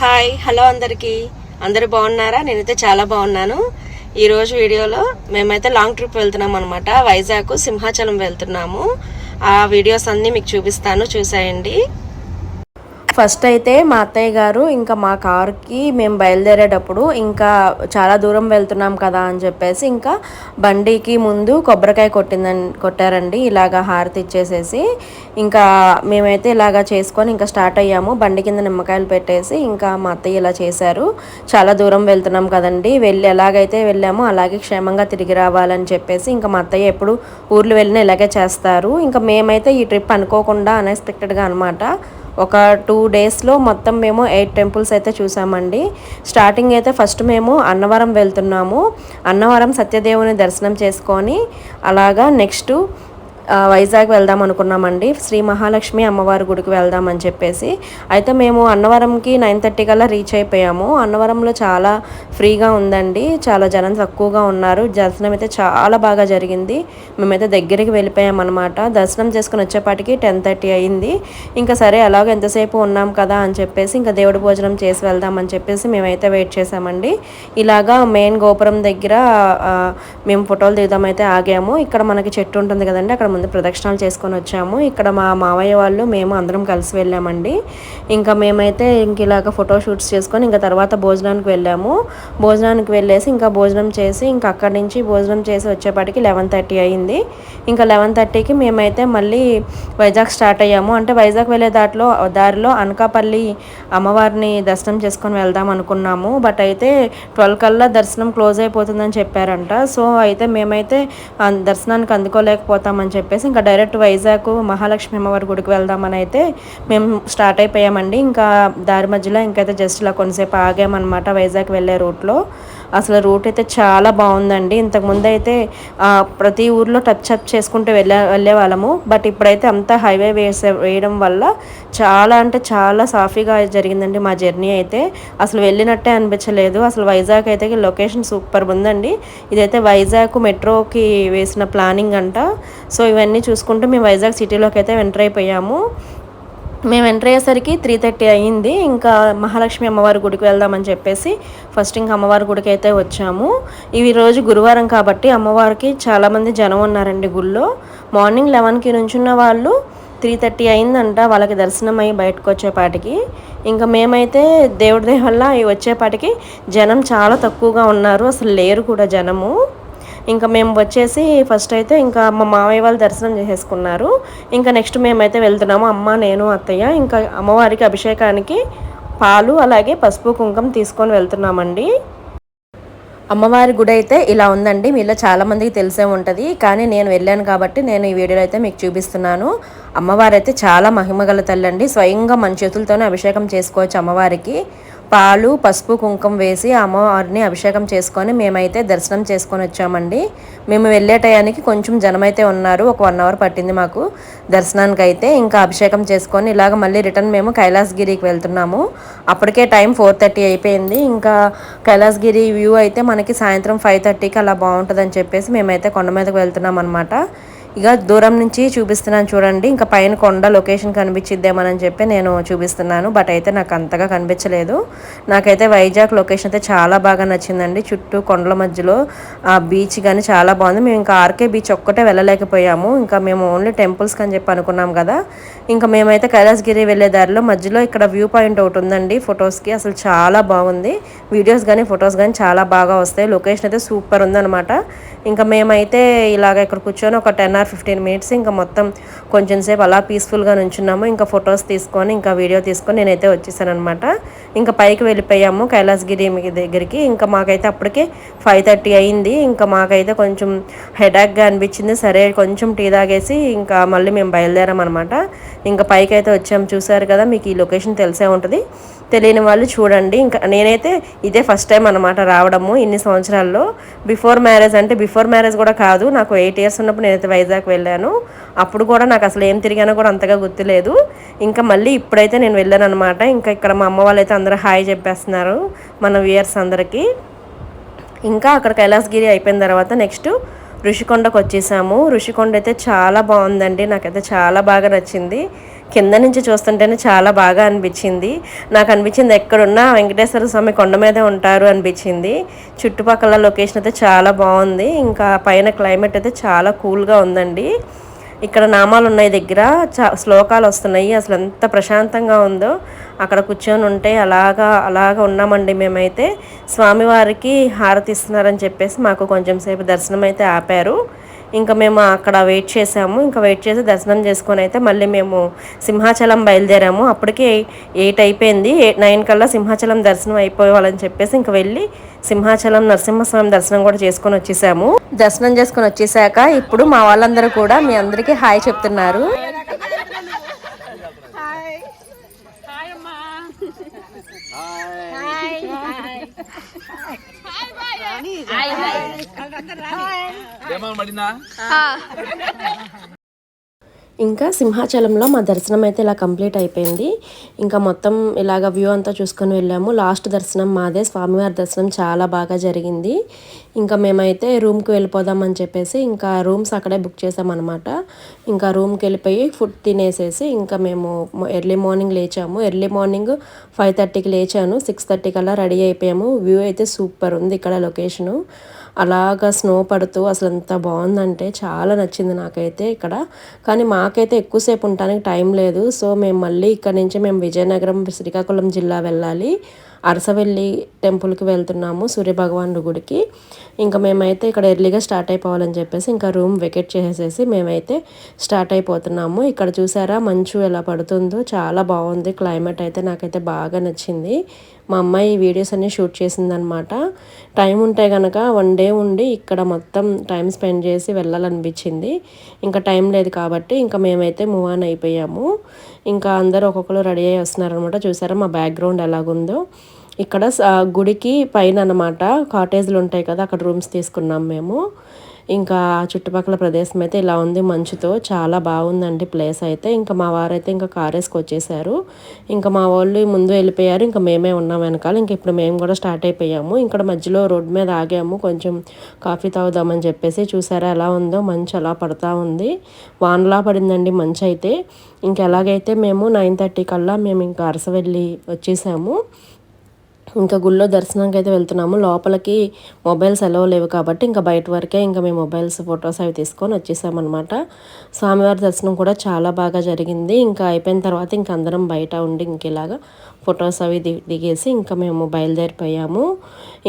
Hi hello అందరికీ. అందరూ బాగున్నారా? నేనైతే చాలా బాగున్నాను. ఈరోజు వీడియోలో మేమైతే లాంగ్ ట్రిప్ వెళ్తున్నాం అనమాట వైజాగ్ సింహాచలం వెళ్తున్నాము. ఆ వీడియోస్ అన్నీ మీకు చూపిస్తాను. చూసేయండి. ఫస్ట్ అయితే మా అత్తయ్య గారు ఇంకా మా కార్కి మేము బయలుదేరేటప్పుడు ఇంకా చాలా దూరం వెళ్తున్నాం కదా అని చెప్పేసి ఇంకా బండికి ముందు కొబ్బరికాయ కొట్టిందని కొట్టారండి. ఇలాగా హారతి ఇచ్చేసేసి ఇంకా మేమైతే ఇలాగా చేసుకొని ఇంకా స్టార్ట్ అయ్యాము. బండి కింద నిమ్మకాయలు పెట్టేసి ఇంకా మా అత్తయ్య ఇలా చేశారు. చాలా దూరం వెళ్తున్నాం కదండి. వెళ్ళి ఎలాగైతే వెళ్ళామో అలాగే క్షేమంగా తిరిగి రావాలని చెప్పేసి ఇంకా మా అత్తయ్య ఎప్పుడు ఊర్లు వెళ్ళినా ఇలాగే చేస్తారు. ఇంకా మేమైతే ఈ ట్రిప్ అనుకోకుండా అన్ఎక్స్పెక్టెడ్గా అనమాట ఒక టూ డేస్లో మొత్తం మేము ఎయిట్ టెంపుల్స్ అయితే చూసామండి. స్టార్టింగ్ అయితే ఫస్ట్ మేము అన్నవరం వెళ్తున్నాము. అన్నవరం సత్యదేవుని దర్శనం చేసుకొని అలాగా నెక్స్ట్ వైజాగ్ వెళ్దాం అనుకున్నామండి. శ్రీ మహాలక్ష్మి అమ్మవారి గుడికి వెళ్దాం అని చెప్పేసి. అయితే మేము అన్నవరంకి నైన్ థర్టీ కల్లా రీచ్ అయిపోయాము. అన్నవరంలో చాలా ఫ్రీగా ఉందండి. చాలా జనం తక్కువగా ఉన్నారు. దర్శనం అయితే చాలా బాగా జరిగింది. మేమైతే దగ్గరికి వెళ్ళిపోయామన్నమాట. దర్శనం చేసుకుని వచ్చేపాటికి టెన్ థర్టీ అయింది. ఇంకా సరే అలాగ ఎంతసేపు ఉన్నాం కదా అని చెప్పేసి ఇంకా దేవుడి భోజనం చేసి వెళ్దామని చెప్పేసి మేమైతే వెయిట్ చేసామండి ఇలాగా మెయిన్ గోపురం దగ్గర మేము ఫోటోలు దిగుదామైతే ఆగాము. ఇక్కడ మనకి చెట్టు ఉంటుంది కదండి అక్కడ ముందు ప్రదక్షిణాలు చేసుకొని వచ్చాము. ఇక్కడ మా మావయ్య వాళ్ళు మేము అందరం కలిసి వెళ్ళామండి. ఇంకా మేమైతే ఇంక ఇలాగ ఫోటో షూట్స్ చేసుకొని ఇంకా తర్వాత భోజనానికి వెళ్ళాము. భోజనానికి వెళ్ళేసి ఇంకా భోజనం చేసి ఇంకా అక్కడి నుంచి భోజనం చేసి వచ్చేపాటికి లెవెన్ థర్టీ అయింది. ఇంకా లెవెన్ థర్టీకి మేమైతే మళ్ళీ వైజాగ్ స్టార్ట్ అయ్యాము. అంటే వైజాగ్ వెళ్ళే దాటిలో దారిలో అనకాపల్లి అమ్మవారిని దర్శనం చేసుకొని వెళ్దాం అనుకున్నాము. బట్ అయితే ట్వెల్వ్ కల్లా దర్శనం క్లోజ్ అయిపోతుందని చెప్పారంట. సో అయితే మేమైతే దర్శనానికి అందుకోలేకపోతామని చెప్పి చెప్పేసి ఇంకా డైరెక్ట్ వైజాగ్ మహాలక్ష్మి అమ్మవారి గుడికి వెళ్దామని అయితే మేము స్టార్ట్ అయిపోయామండి. ఇంకా దారి మధ్యలో ఇంకైతే జస్ట్ ఇలా కొంతసేపు ఆగామన్నమాట వైజాగ్ వెళ్ళే రూట్లో. అసలు రూట్ అయితే చాలా బాగుందండి. ఇంతకుముందు అయితే ప్రతి ఊర్లో టచ్ అప్ చేసుకుంటూ వెళ్ళే వెళ్ళే వాళ్ళము బట్ ఇప్పుడైతే అంతా హైవే వేసే వేయడం వల్ల చాలా అంటే చాలా సాఫీగా జరిగిందండి మా జర్నీ అయితే. అసలు వెళ్ళినట్టే అనిపించలేదు. అసలు వైజాగ్ అయితే లొకేషన్ సూపర్ ఉందండి. ఇదైతే వైజాగ్ మెట్రోకి వేసిన ప్లానింగ్ అంట. సో ఇవన్నీ చూసుకుంటూ మేము వైజాగ్ సిటీలోకి అయితే ఎంటర్ అయిపోయాము. మేము ఎంటర్ అయ్యేసరికి త్రీ థర్టీ అయ్యింది. ఇంకా మహాలక్ష్మి అమ్మవారి గుడికి వెళ్దామని చెప్పేసి ఫస్ట్ ఇంకా అమ్మవారి గుడికి అయితే వచ్చాము. ఇవి రోజు గురువారం కాబట్టి అమ్మవారికి చాలామంది జనం ఉన్నారండి గుళ్ళో. మార్నింగ్ లెవెన్కి నుంచున్న వాళ్ళు త్రీ థర్టీ అయిందంట వాళ్ళకి దర్శనం అయ్యి బయటకు వచ్చేపాటికి. ఇంకా మేమైతే దేవుడి దయ వల్ల వచ్చేపాటికి జనం చాలా తక్కువగా ఉన్నారు. అసలు లేరు కూడా జనము. ఇంకా మేము వచ్చేసి ఫస్ట్ అయితే ఇంకా మా మామయ్య వాళ్ళు దర్శనం చేసేసుకున్నారు. ఇంకా నెక్స్ట్ మేమైతే వెళ్తున్నాము. అమ్మ నేను అత్తయ్య ఇంకా అమ్మవారికి అభిషేకానికి పాలు అలాగే పసుపు కుంకుమ తీసుకొని వెళ్తున్నామండి. అమ్మవారి గుడి అయితే ఇలా ఉందండి. మీలో చాలామందికి తెలిసే ఉంటుంది. కానీ నేను వెళ్ళాను కాబట్టి నేను ఈ వీడియోలో అయితే మీకు చూపిస్తున్నాను. అమ్మవారు అయితే చాలా మహిమగల తల్లి అండి స్వయంగా మన చేతులతోనే అభిషేకం చేసుకోవచ్చు అమ్మవారికి. పాలు పసుపు కుంకుమ వేసి అమ్మవారిని అభిషేకం చేసుకొని మేమైతే దర్శనం చేసుకొని వచ్చామండి. మేము వెళ్ళే టయానికి కొంచెం జనమైతే ఉన్నారు. ఒక వన్ అవర్ పట్టింది మాకు దర్శనానికి అయితే ఇంకా అభిషేకం చేసుకొని ఇలాగ మళ్ళీ రిటర్న్ మేము కైలాసగిరికి వెళ్తున్నాము. అప్పటికే టైం ఫోర్ థర్టీ అయిపోయింది. ఇంకా కైలాసగిరి వ్యూ అయితే మనకి సాయంత్రం ఫైవ్ థర్టీకి అలా బాగుంటుందని చెప్పేసి మేమైతే కొండ మీదకి వెళ్తున్నాం అనమాట ఇక దూరం నుంచి చూపిస్తున్నాను చూడండి. ఇంకా పైన కొండ లొకేషన్ కనిపించిద్దేమని చెప్పి నేను చూపిస్తున్నాను. బట్ అయితే నాకు అంతగా కనిపించలేదు. నాకైతే వైజాగ్ లొకేషన్ అయితే చాలా బాగా నచ్చిందండి. చుట్టూ కొండల మధ్యలో ఆ బీచ్ కానీ చాలా బాగుంది. మేము ఇంకా ఆర్కే బీచ్ ఒక్కటే వెళ్ళలేకపోయాము. ఇంకా మేము ఓన్లీ టెంపుల్స్కి అని చెప్పి అనుకున్నాం కదా. ఇంకా మేమైతే కైలాసగిరి వెళ్ళే దారిలో మధ్యలో ఇక్కడ వ్యూ పాయింట్ ఒకటి ఉందండి. ఫొటోస్కి అసలు చాలా బాగుంది. వీడియోస్ కానీ ఫొటోస్ కానీ చాలా బాగా వస్తాయి. లొకేషన్ అయితే సూపర్ ఉందన్నమాట. ఇంకా మేమైతే ఇలాగ ఇక్కడ కూర్చొని ఒక టెన్ ఆర్ ఫిఫ్టీన్ మినిట్స్ ఇంకా మొత్తం కొంచెం సేపు అలా పీస్ఫుల్గా నుంచున్నాము. ఇంకా ఫొటోస్ తీసుకొని ఇంకా వీడియో తీసుకొని నేనైతే వచ్చేసాను అనమాట ఇంకా పైకి వెళ్ళిపోయాము కైలాసగిరి మీ దగ్గరికి. ఇంకా మాకైతే అప్పటికే ఫైవ్ థర్టీ అయింది. ఇంకా మాకైతే కొంచెం హెడాక్గా అనిపించింది. సరే కొంచెం టీ తాగేసి ఇంకా మళ్ళీ మేము బయలుదేరాం అనమాట ఇంకా పైకి అయితే వచ్చాము చూసారు కదా మీకు ఈ లొకేషన్ తెలిసే ఉంటుంది. తెలియని వాళ్ళు చూడండి. ఇంకా నేనైతే ఇదే ఫస్ట్ టైం అనమాట రావడము ఇన్ని సంవత్సరాల్లో. బిఫోర్ మ్యారేజ్ అంటే బిఫోర్ మ్యారేజ్ కూడా కాదు. నాకు ఎయిట్ ఇయర్స్ ఉన్నప్పుడు నేనైతే వైజాగ్ వెళ్ళాను. అప్పుడు కూడా నాకు అసలు ఏం తిరిగానో కూడా అంతగా గుర్తులేదు. ఇంకా మళ్ళీ ఇప్పుడైతే నేను వెళ్ళాను అనమాట ఇంకా ఇక్కడ మా అమ్మ వాళ్ళు అయితే అందరూ హాయ్ చెప్పేస్తున్నారు మన వ్యూయర్స్ అందరికీ. ఇంకా అక్కడ కైలాసగిరి అయిపోయిన తర్వాత నెక్స్ట్ ఋషికొండకు వచ్చేసాము ఋషికొండ అయితే చాలా బాగుందండి. నాకైతే చాలా బాగా నచ్చింది. కింద నుంచి చూస్తుంటేనే చాలా బాగా అనిపించింది. నాకు అనిపించింది ఎక్కడున్నా వెంకటేశ్వర స్వామి కొండ మీదే ఉంటారు అనిపించింది. చుట్టుపక్కల లొకేషన్ అయితే చాలా బాగుంది. ఇంకా పైన క్లైమేట్ అయితే చాలా కూల్గా ఉందండి. ఇక్కడ నామాలు ఉన్నాయి దగ్గర. చా శ్లోకాలు వస్తున్నాయి. అసలు ఎంత ప్రశాంతంగా ఉందో. అక్కడ కూర్చొని ఉంటే అలాగా అలాగా ఉన్నామండి మేమైతే. స్వామివారికి హారతి ఇస్తున్నారని చెప్పేసి మాకు కొంచెం సేపు దర్శనం అయితే ఆపారు. ఇంకా మేము అక్కడ వెయిట్ చేసాము. ఇంకా వెయిట్ చేసి దర్శనం చేసుకొని అయితే మళ్ళీ మేము సింహాచలం బయలుదేరాము. అప్పటికి ఎయిట్ అయిపోయింది. నైన్ కల్లా సింహాచలం దర్శనం అయిపోవాలని చెప్పేసి ఇంకా వెళ్ళి సింహాచలం నరసింహస్వామి దర్శనం కూడా చేసుకొని వచ్చేసాము. దర్శనం చేసుకొని వచ్చేసాక ఇప్పుడు మా వాళ్ళందరూ కూడా మీ అందరికీ హాయ్ చెప్తున్నారు. ఏమో మడినా ఇంకా సింహాచలంలో మా దర్శనం అయితే ఇలా కంప్లీట్ అయిపోయింది. ఇంకా మొత్తం ఇలాగ వ్యూ అంతా చూసుకొని వెళ్ళాము. లాస్ట్ దర్శనం మాదే. స్వామివారి దర్శనం చాలా బాగా జరిగింది. ఇంకా మేమైతే రూమ్కి వెళ్ళిపోదామని చెప్పేసి ఇంకా రూమ్స్ అక్కడే బుక్ చేసామన్నమాట. ఇంకా రూమ్కి వెళ్ళిపోయి ఫుడ్ తినేసేసి ఇంకా మేము ఎర్లీ మార్నింగ్ లేచాము. ఎర్లీ మార్నింగ్ ఫైవ్ థర్టీకి లేచాను. సిక్స్ థర్టీ కల్లా రెడీ అయిపోయాము. వ్యూ అయితే సూపర్ ఉంది ఇక్కడ లొకేషను. అలాగా స్నో పడుతూ అసలు ఎంత బాగుందంటే చాలా నచ్చింది నాకైతే ఇక్కడ. కానీ మాకైతే ఎక్కువసేపు ఉండడానికి టైం లేదు. సో మేము మళ్ళీ ఇక్కడ నుంచి మేము విజయనగరం శ్రీకాకుళం జిల్లా వెళ్ళాలి. అరసవెల్లి టెంపుల్కి వెళ్తున్నాము సూర్యభగవానుడి గుడికి. ఇంకా మేమైతే ఇక్కడ ఎర్లీగా స్టార్ట్ అయిపోవాలని చెప్పేసి ఇంకా రూమ్ వెకెట్ చేసేసి మేమైతే స్టార్ట్ అయిపోతున్నాము. ఇక్కడ చూసారా మంచు ఎలా పడుతుందో చాలా బాగుంది. క్లైమేట్ అయితే నాకైతే బాగా నచ్చింది. మా అమ్మాయి వీడియోస్ అన్నీ షూట్ చేసిందనమాట టైం ఉంటే కనుక వన్ డే ఉండి ఇక్కడ మొత్తం టైం స్పెండ్ చేసి వెళ్ళాలనిపించింది. ఇంకా టైం లేదు కాబట్టి ఇంకా మేమైతే మూవ్ ఆన్ అయిపోయాము. ఇంకా అందరూ ఒక్కొక్కరు రెడీ అయ్యి వస్తున్నారనమాట చూసారా మా బ్యాక్గ్రౌండ్ ఎలాగుందో. ఇక్కడ గుడికి పైన అనమాట కాటేజ్లు ఉంటాయి కదా అక్కడ రూమ్స్ తీసుకున్నాం మేము. ఇంకా చుట్టుపక్కల ప్రదేశం అయితే ఇలా ఉంది మంచుతో. చాలా బాగుందండి ప్లేస్ అయితే. ఇంకా మా వారైతే ఇంకా కార్ వేసుకొచ్చేసారు. ఇంకా మా వాళ్ళు ముందు వెళ్ళిపోయారు. ఇంకా మేమే ఉన్నాం వెనకాల. ఇంకా ఇప్పుడు మేము కూడా స్టార్ట్ అయిపోయాము. ఇక్కడ మధ్యలో రోడ్ మీద ఆగాము. కొంచెం కాఫీ తాగుదామని చెప్పేసి చూసారా ఎలా ఉందో. మంచు అలా పడతా ఉంది. వానలా పడిందండి మంచు అయితే. ఇంకా ఎలాగైతే మేము నైన్ థర్టీ కల్లా మేము ఇంకా అరసవెల్లి వచ్చేసాము. ఇంకా గుళ్ళో దర్శనానికి అయితే వెళ్తున్నాము. లోపలికి మొబైల్స్ అలవ్ లేవు కాబట్టి ఇంకా బయట వరకే ఇంకా మేము మొబైల్స్ ఫొటోస్ అవి తీసుకొని వచ్చేసామన్నమాట. స్వామివారి దర్శనం కూడా చాలా బాగా జరిగింది. ఇంకా అయిపోయిన తర్వాత ఇంకా అందరం బయట ఉండి ఇంకేలాగా ఫొటోస్ అవి ది దిగేసి ఇంకా మేము బయలుదేరిపోయాము.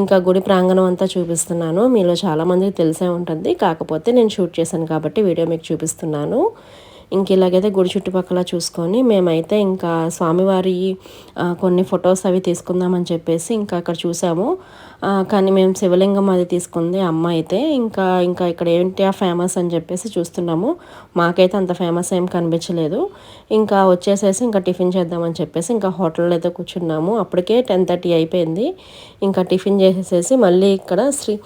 ఇంకా గుడి ప్రాంగణం అంతా చూపిస్తున్నాను. మీలో చాలామందికి తెలిసే ఉంటుంది. కాకపోతే నేను షూట్ చేశాను కాబట్టి వీడియో మీకు చూపిస్తున్నాను. ఇంక ఇలాగైతే గుడి చుట్టుపక్కల చూసుకొని మేమైతే ఇంకా స్వామివారి కొన్ని ఫొటోస్ అవి తీసుకుందామని చెప్పేసి ఇంకా అక్కడ చూసాము. కానీ మేము శివలింగం అది తీసుకుంది అమ్మ అయితే ఇంకా ఇంకా ఇక్కడ ఏంటి ఆ ఫేమస్ అని చెప్పేసి చూస్తున్నాము. మాకైతే అంత ఫేమస్ ఏం కనిపించలేదు. ఇంకా వచ్చేసేసి ఇంకా టిఫిన్ చేద్దామని చెప్పేసి ఇంకా హోటల్లో అయితే కూర్చున్నాము. అప్పటికే టెన్ థర్టీ అయిపోయింది. ఇంకా టిఫిన్ చేసేసేసి మళ్ళీ ఇక్కడ శ్రీ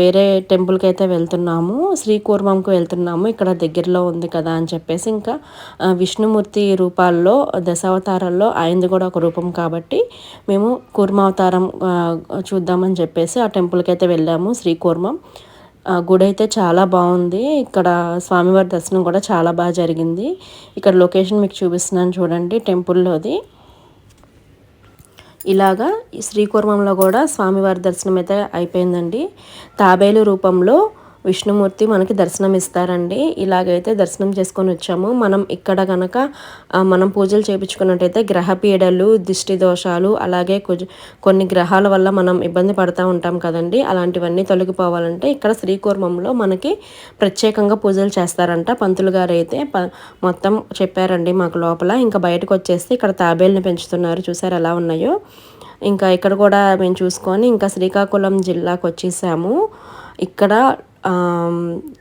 వేరే టెంపుల్కి అయితే వెళ్తున్నాము శ్రీకూర్మంకు వెళ్తున్నాము ఇక్కడ దగ్గరలో ఉంది కదా అని చెప్పేసి ఇంకా విష్ణుమూర్తి రూపాల్లో దశావతారాల్లో ఆయనది కూడా ఒక రూపం కాబట్టి మేము కూర్మావతారం చూద్దామని చెప్పేసి ఆ టెంపుల్కి అయితే వెళ్ళాము శ్రీకూర్మం. ఆ గుడి అయితే చాలా బాగుంది ఇక్కడ స్వామివారి దర్శనం కూడా చాలా బాగా జరిగింది. ఇక్కడ లొకేషన్ మీకు చూపిస్తున్నాను చూడండి టెంపుల్లోది. ఇలాగా ఈ శ్రీకూర్మంలో కూడా స్వామివారి దర్శనం అయితే అయిపోయిందండి. తాబేలు రూపంలో విష్ణుమూర్తి మనకి దర్శనం ఇస్తారండి. ఇలాగైతే దర్శనం చేసుకొని వచ్చాము. మనం ఇక్కడ కనుక మనం పూజలు చేయించుకున్నట్టయితే గ్రహ పీడలు దిష్టి దోషాలు అలాగే కొజ్- కొన్ని గ్రహాల వల్ల మనం ఇబ్బంది పడుతూ ఉంటాం కదండి. అలాంటివన్నీ తొలగిపోవాలంటే ఇక్కడ శ్రీకూర్మంలో మనకి ప్రత్యేకంగా పూజలు చేస్తారంట. పంతులు గారు అయితే ప- మొత్తం చెప్పారండి మాకు లోపల. ఇంకా బయటకు వచ్చేస్తే ఇక్కడ తాబేల్ని పెంచుతున్నారు. చూసారు ఎలా ఉన్నాయో. ఇంకా ఇక్కడ కూడా మేము చూసుకొని ఇంకా శ్రీకాకుళం జిల్లాకు వచ్చేసాము ఇక్కడ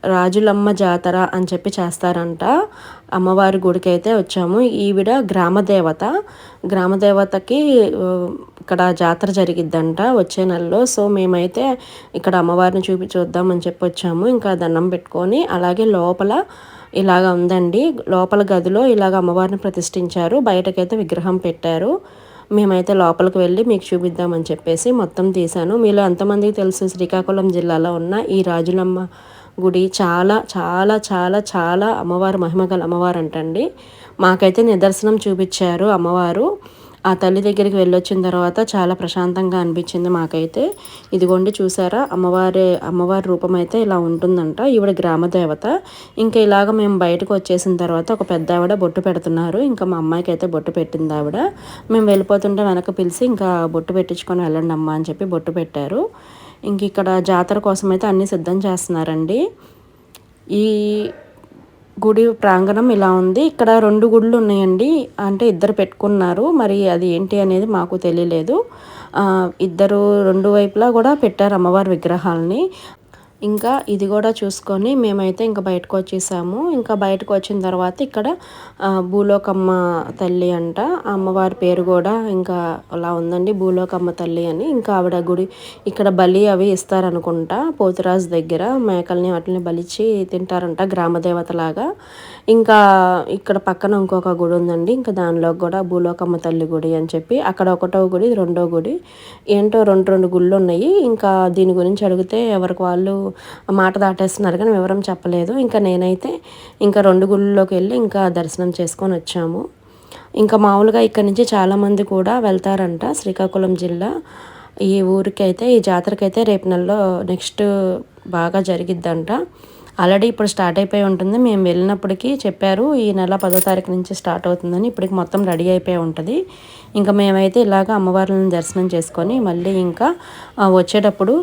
రాజులమ్మ జాతర అని చెప్పి చేస్తారంట. అమ్మవారి గుడికి అయితే వచ్చాము. ఈవిడ గ్రామదేవత. గ్రామదేవతకి ఇక్కడ జాతర జరిగిద్దంట వచ్చే నెలలో. సో మేమైతే ఇక్కడ అమ్మవారిని చూపి చూద్దామని చెప్పి వచ్చాము. ఇంకా దండం పెట్టుకొని అలాగే లోపల ఇలాగ ఉందండి. లోపల గదిలో ఇలాగ అమ్మవారిని ప్రతిష్ఠించారు. బయటకైతే విగ్రహం పెట్టారు. మేమైతే లోపలికి వెళ్ళి మీకు చూపిద్దామని చెప్పేసి మొత్తం తీశాను. మీలో ఎంతమందికి తెలుసు? శ్రీకాకుళం జిల్లాలో ఉన్న ఈ రాజులమ్మ గుడి చాలా చాలా చాలా చాలా అమ్మవారు మహిమగల అమ్మవారు అంటండి మాకైతే నిదర్శనం చూపించారు అమ్మవారు. ఆ తల్లి దగ్గరికి వెళ్ళొచ్చిన తర్వాత చాలా ప్రశాంతంగా అనిపించింది మాకైతే. ఇదిగోండి చూసారా అమ్మవారి అమ్మవారి రూపం అయితే ఇలా ఉంటుందంట. ఈవిడ గ్రామదేవత ఇంకా ఇలాగ మేము బయటకు వచ్చేసిన తర్వాత ఒక పెద్ద ఆవిడ బొట్టు పెడుతున్నారు. ఇంకా మా అమ్మాయికి అయితే బొట్టు పెట్టింది ఆవిడ. మేము వెళ్ళిపోతుంటే వెనక పిలిచి ఇంకా బొట్టు పెట్టించుకొని వెళ్ళండి అమ్మ అని చెప్పి బొట్టు పెట్టారు. ఇంక ఇక్కడ జాతర కోసం అయితే అన్నీ సిద్ధం చేస్తున్నారండి. ఈ గుడి ప్రాంగణం ఇలా ఉంది. ఇక్కడ రెండు గుళ్ళు ఉన్నాయండి. అంటే ఇద్దరు పెట్టుకున్నారు. మరి అది ఏంటి అనేది మాకు తెలియలేదు. ఇద్దరు రెండు వైపులా కూడా పెట్టారు అమ్మవారి విగ్రహాలని. ఇంకా ఇది కూడా చూసుకొని మేమైతే ఇంకా బయటకు వచ్చేసాము. ఇంకా బయటకు వచ్చిన తర్వాత ఇక్కడ భూలోకమ్మ తల్లి అంట. అమ్మవారి పేరు కూడా ఇంకా అలా ఉందండి భూలోకమ్మ తల్లి అని. ఇంకా ఆవిడ గుడి ఇక్కడ బలి అవి ఇస్తారనుకుంటా పోతురాజు దగ్గర. మేకల్ని వాటిని బలిచ్చి తింటారంట గ్రామదేవత లాగా ఇంకా ఇక్కడ పక్కన ఇంకొక గుడి ఉందండి ఇంకా దానిలో కూడా భూలోకమ్మ తల్లి గుడి అని చెప్పి. అక్కడ ఒకటో గుడి రెండో గుడి. ఏంటో రెండు రెండు గుళ్ళు ఉన్నాయి. ఇంకా దీని గురించి అడిగితే ఎవరికి వాళ్ళు మాట దాటేస్తున్నారు కానీ వివరం చెప్పలేదు. ఇంకా నేనైతే ఇంకా రెండు గుళ్ళలోకి వెళ్ళి ఇంకా దర్శనం చేసుకొని వచ్చాము. ఇంకా మామూలుగా ఇక్కడ నుంచి చాలామంది కూడా వెళ్తారంట శ్రీకాకుళం జిల్లా. ఈ ఊరికైతే ఈ జాతరకైతే రేపు నెలలో నెక్స్ట్ బాగా జరిగిద్దంట. ఆల్రెడీ ఇప్పుడు స్టార్ట్ అయిపోయి ఉంటుంది. మేము వెళ్ళినప్పటికీ చెప్పారు ఈ నెల పదో తారీఖు నుంచి స్టార్ట్ అవుతుందని. ఇప్పటికి మొత్తం రెడీ అయిపోయి ఉంటుంది. ఇంకా మేమైతే ఇలాగ అమ్మవార్లను దర్శనం చేసుకొని మళ్ళీ ఇంకా వచ్చేటప్పుడు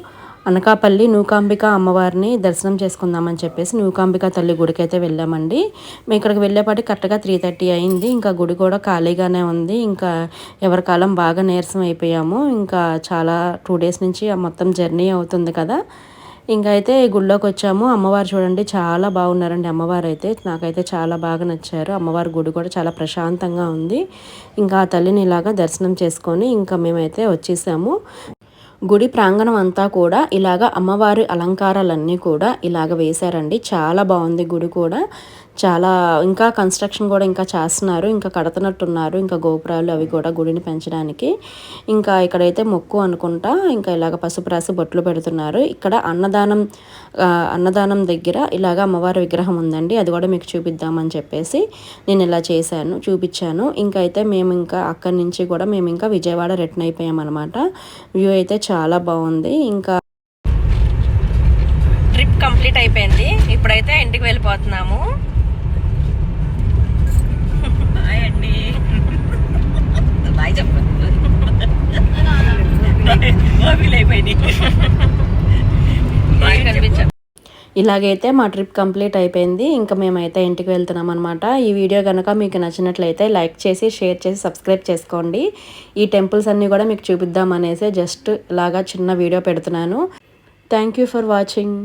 అనకాపల్లి నూకాంబిక అమ్మవారిని దర్శనం చేసుకుందామని చెప్పేసి నూకాంబిక తల్లి గుడికి అయితే వెళ్ళామండి. మేము ఇక్కడికి వెళ్ళేపాటి కరెక్ట్గా త్రీ థర్టీ అయింది. ఇంకా గుడి కూడా ఖాళీగానే ఉంది. ఇంకా ఎవరి కాలం బాగా నీరసం అయిపోయాము. ఇంకా చాలా టూ డేస్ నుంచి మొత్తం జర్నీ అవుతుంది కదా. ఇంకా అయితే గుళ్ళోకి వచ్చాము. అమ్మవారు చూడండి చాలా బాగున్నారండి అమ్మవారు అయితే నాకైతే చాలా బాగా నచ్చారు. అమ్మవారి గుడి కూడా చాలా ప్రశాంతంగా ఉంది. ఇంకా ఆ తల్లిని ఇలాగా దర్శనం చేసుకొని ఇంకా మేమైతే వచ్చేసాము. గుడి ప్రాంగణం అంతా కూడా ఇలాగ అమ్మవారి అలంకారాలన్నీ కూడా ఇలాగ వేశారండి. చాలా బాగుంది గుడి కూడా. చాలా ఇంకా కన్స్ట్రక్షన్ కూడా ఇంకా చేస్తున్నారు ఇంకా కడుతున్నట్టున్నారు ఇంకా గోపురాలు అవి కూడా గుడిని పెంచడానికి. ఇంకా ఇక్కడైతే మొక్కు అనుకుంటా ఇంకా ఇలాగ పసుపు రాసి బొట్లు పెడుతున్నారు. ఇక్కడ అన్నదానం అన్నదానం దగ్గర ఇలాగ అమ్మవారి విగ్రహం ఉందండి అది కూడా మీకు చూపిద్దామని చెప్పేసి నేను ఇలా చేశాను చూపించాను. ఇంకా అయితే మేము ఇంకా అక్కడి నుంచి కూడా మేము ఇంకా విజయవాడ రిటర్న్ అయిపోయాం అనమాట వ్యూ అయితే చాలా బాగుంది ఇంకా అయిపోయింది ఇలాగైతే మా ట్రిప్ కంప్లీట్ అయిపోయింది. ఇంకా మేమైతే ఇంటికి వెళ్తున్నాం అనమాట ఈ వీడియో కనుక మీకు నచ్చినట్లయితే లైక్ చేసి షేర్ చేసి సబ్స్క్రైబ్ చేసుకోండి. ఈ టెంపుల్స్ అన్నీ కూడా మీకు చూపిద్దాం అనేసి జస్ట్ ఇలాగా చిన్న వీడియో పెడుతున్నాను. Thank you for watching.